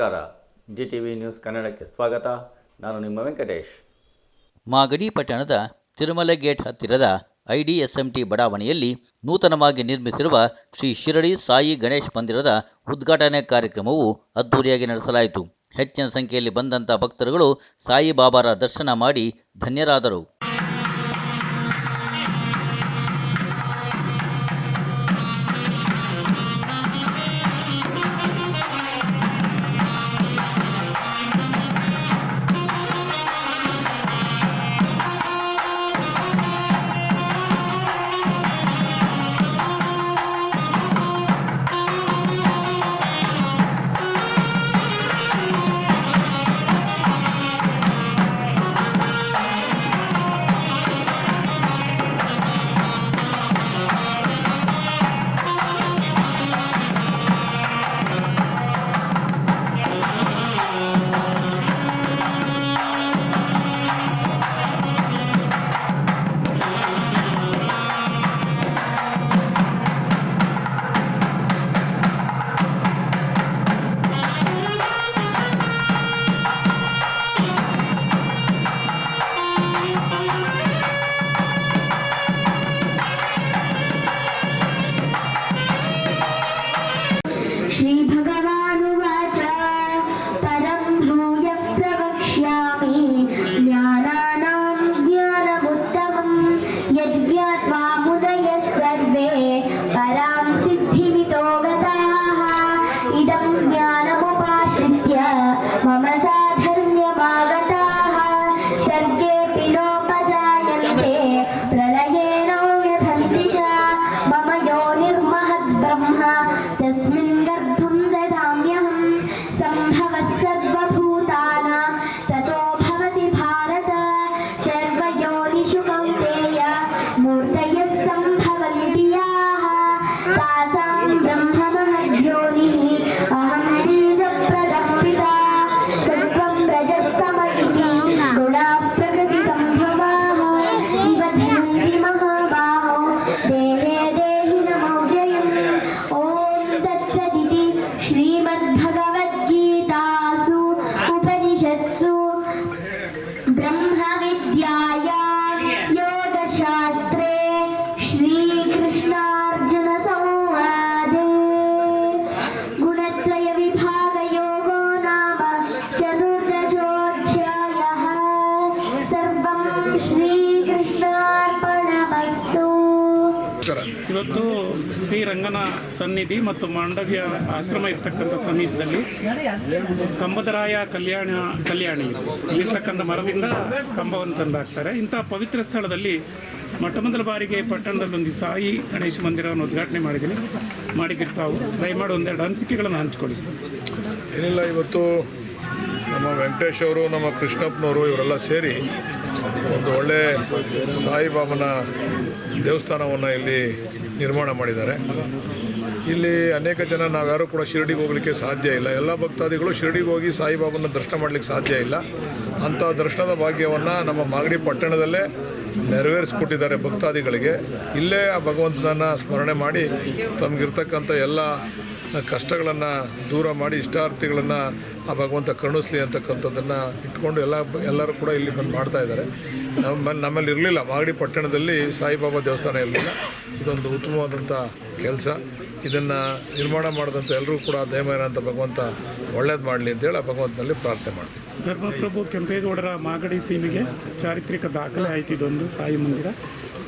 ನಮಸ್ಕಾರ. G T V news ಕನ್ನಡಕ್ಕೆ ಸ್ವಾಗತ. ನಾನು ನಿಮ್ಮ ವೆಂಕಟೇಶ್. ಮಾಗಡಿ ಪಟ್ಟಣದ ತಿರುಮಲೆ ಗೇಟ್ ಹತ್ತಿರದ I D S M T ಬಡಾವಣೆಯಲ್ಲಿ ನೂತನವಾಗಿ ನಿರ್ಮಿಸಿರುವ ಶ್ರೀ ಶಿರಡಿ ಸಾಯಿ ಗಣೇಶ್ ಮಂದಿರದ ಉದ್ಘಾಟನೆ ಕಾರ್ಯಕ್ರಮವು ಅದ್ದೂರಿಯಾಗಿ ನಡೆಸಲಾಯಿತು. ಹೆಚ್ಚಿನ ಸಂಖ್ಯೆಯಲ್ಲಿ ಬಂದಂಥ ಭಕ್ತರುಗಳು ಸಾಯಿಬಾಬಾರ ದರ್ಶನ ಮಾಡಿ ಧನ್ಯರಾದರು. मम साधर्म्यमागताः सर्गेऽपि नोपजायन्ते प्रलयेन व्यथन्ति च मम योनिर्महद्ब्रह्म तस्मिन् गर्भं ददाम्यहं सम्भवः ಶ್ರೀರಂಗನ ಸನ್ನಿಧಿ ಮತ್ತು ಮಾಂಡವ್ಯ ಆಶ್ರಮ ಇರ್ತಕ್ಕಂಥ ಸಮೀಪದಲ್ಲಿ ಕಂಬದರಾಯ ಕಲ್ಯಾಣ ಕಲ್ಯಾಣಿ ಇಲ್ಲಿರ್ತಕ್ಕಂಥ ಮರದಿಂದ ಕಂಬವನ್ನು ತಂದಾಕ್ತಾರೆ. ಇಂಥ ಪವಿತ್ರ ಸ್ಥಳದಲ್ಲಿ ಮೊಟ್ಟ ಮೊದಲ ಬಾರಿಗೆ ಪಟ್ಟಣದಲ್ಲೊಂದು ಸಾಯಿ ಗಣೇಶ ಮಂದಿರವನ್ನು ಉದ್ಘಾಟನೆ ಮಾಡಿದ್ದೀನಿ. ಮಾಡಿದ್ದೀರಿ ತಾವು ದಯಮಾಡಿ ಒಂದೆರಡು ಅನಿಸಿಕೆಗಳನ್ನು ಹಂಚ್ಕೊಳ್ಳಿ ಸರ್. ಏನಿಲ್ಲ, ಇವತ್ತು ನಮ್ಮ ವೆಂಕಟೇಶ್ ಅವರು, ನಮ್ಮ ಕೃಷ್ಣಪ್ಪನವರು ಇವರೆಲ್ಲ ಸೇರಿ ಒಂದು ಒಳ್ಳೆ ಸಾಯಿಬಾಬನ ದೇವಸ್ಥಾನವನ್ನು ಇಲ್ಲಿ ನಿರ್ಮಾಣ ಮಾಡಿದ್ದಾರೆ. ಇಲ್ಲಿ ಅನೇಕ ಜನ ನಾವ್ಯಾರೂ ಕೂಡ ಶಿರಡಿಗೆ ಹೋಗಲಿಕ್ಕೆ ಸಾಧ್ಯ ಇಲ್ಲ. ಎಲ್ಲ ಭಕ್ತಾದಿಗಳು ಶಿರಡಿಗೆ ಹೋಗಿ ಸಾಯಿಬಾಬನ ದರ್ಶನ ಮಾಡಲಿಕ್ಕೆ ಸಾಧ್ಯ ಇಲ್ಲ. ಅಂಥ ದರ್ಶನದ ಭಾಗ್ಯವನ್ನು ನಮ್ಮ ಮಾಗಡಿ ಪಟ್ಟಣದಲ್ಲೇ ನೆರವೇರಿಸ್ಕೊಟ್ಟಿದ್ದಾರೆ ಭಕ್ತಾದಿಗಳಿಗೆ. ಇಲ್ಲೇ ಆ ಭಗವಂತನನ್ನು ಸ್ಮರಣೆ ಮಾಡಿ ತಮಗಿರ್ತಕ್ಕಂಥ ಎಲ್ಲ ಕಷ್ಟಗಳನ್ನು ದೂರ ಮಾಡಿ, ಇಷ್ಟಾರ್ಥಿಗಳನ್ನು ಆ ಭಗವಂತ ಕರುಣಿಸ್ಲಿ ಅಂತಕ್ಕಂಥದ್ದನ್ನು ಇಟ್ಕೊಂಡು ಎಲ್ಲ ಎಲ್ಲರೂ ಕೂಡ ಇಲ್ಲಿ ಬಂದು ಮಾಡ್ತಾ ಇದ್ದಾರೆ. ನಮ್ಮ ನಮ್ಮಲ್ಲಿ ಇರಲಿಲ್ಲ. ಮಾಗಡಿ ಪಟ್ಟಣದಲ್ಲಿ ಸಾಯಿಬಾಬಾ ದೇವಸ್ಥಾನ ಇರಲಿಲ್ಲ. ಇದೊಂದು ಉತ್ತಮವಾದಂಥ ಕೆಲಸ. ಇದನ್ನು ನಿರ್ಮಾಣ ಮಾಡಿದಂಥ ಎಲ್ಲರೂ ಕೂಡ ದಯಮಾನ ಅಂತ ಭಗವಂತ ಒಳ್ಳೇದು ಮಾಡಲಿ ಅಂತೇಳಿ ಆ ಭಗವಂತನಲ್ಲಿ ಪ್ರಾರ್ಥನೆ ಮಾಡ್ತೀವಿ. ಧರ್ಮಪ್ರಭು ಕೆಂಪೇಗೌಡರ ಮಾಗಡಿ ಸೀಮೆಗೆ ಚಾರಿತ್ರಿಕ ದಾಖಲೆ ಆಯ್ತು ಇದೊಂದು ಸಾಯಿ ಮಂದಿರ.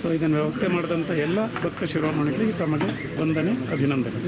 ಸೊ ಇದನ್ನು ವ್ಯವಸ್ಥೆ ಮಾಡಿದಂಥ ಎಲ್ಲ ಭಕ್ತ ಶಿರೋಮಣಿಗಳಿಗೆ ತಮಗೆ ವಂದನೆ, ಅಭಿನಂದನೆ.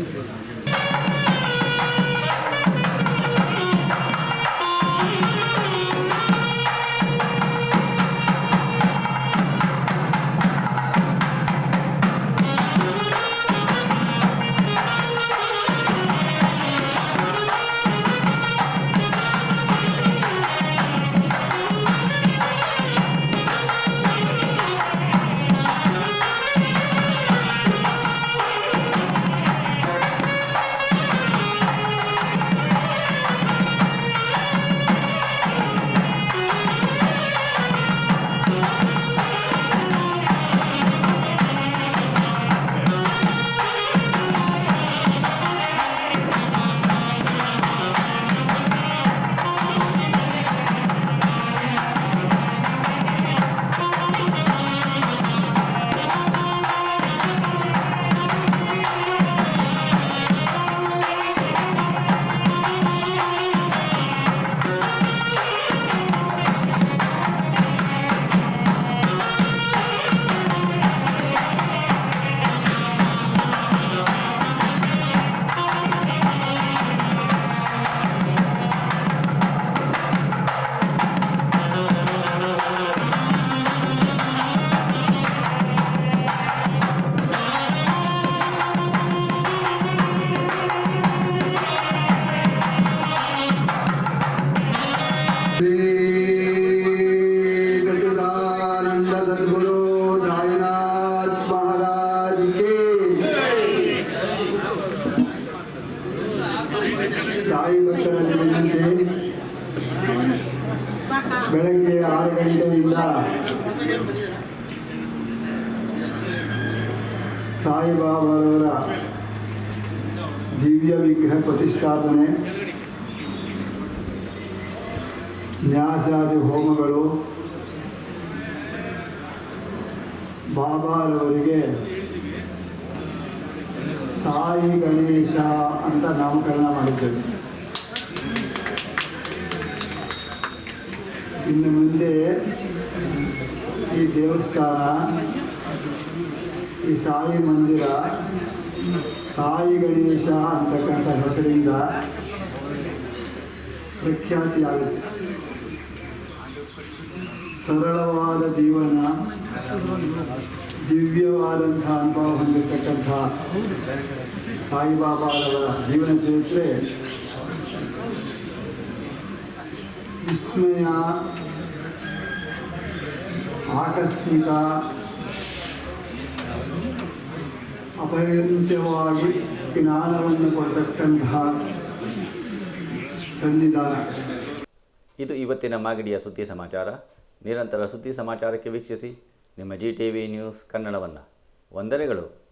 ಬೆಳಗ್ಗೆ ಆರು ಗಂಟೆಯಿಂದ ಸಾಯಿಬಾಬಾರವರ ದಿವ್ಯ ವಿಗ್ರಹ ಪ್ರತಿಷ್ಠಾಪನೆ, ನ್ಯಾಸಾದಿ ಹೋಮಗಳು, ಬಾಬಾರವರಿಗೆ ಸಾಯಿ ಗಣೇಶ ಅಂತ ನಾಮಕರಣ ಮಾಡಿದ್ದೇವೆ. ಇನ್ನು ಮುಂದೆ ಈ ದೇವಸ್ಥಾನ, ಈ ಸಾಯಿ ಮಂದಿರ, ಸಾಯಿ ಗಣೇಶ ಅಂತಕ್ಕಂಥ ಹೆಸರಿಂದ ಪ್ರಖ್ಯಾತಿಯಾಗುತ್ತೆ ಸರಳವಾದ ಜೀವನ, ದಿವ್ಯವಾದಂಥ ಅನುಭವ ಹೊಂದಿರತಕ್ಕಂಥ ಸಾಯಿಬಾಬಾರವರ ಜೀವನ ಚರಿತ್ರೆ ವಿಸ್ಮಯ, ಆಕಸ್ಮಿಕ ಅಪರಿಮಿತವಾಗಿ ಜ್ಞಾನವನ್ನು ಕೊಡ್ತಕ್ಕಂತಹ ಸನ್ನಿಧಾನ. ಇದು ಇವತ್ತಿನ ಮಾಗಡಿಯ ಸುದ್ದಿ ಸಮಾಚಾರ. ನಿರಂತರ ಸುದ್ದಿ ಸಮಾಚಾರಕ್ಕೆ ವೀಕ್ಷಿಸಿ. ನಿಮ್ಮ ಜಿ ಟಿ ವಿ ನ್ಯೂಸ್ ಕನ್ನಡವನ್ನು. ವಂದನೆಗಳು.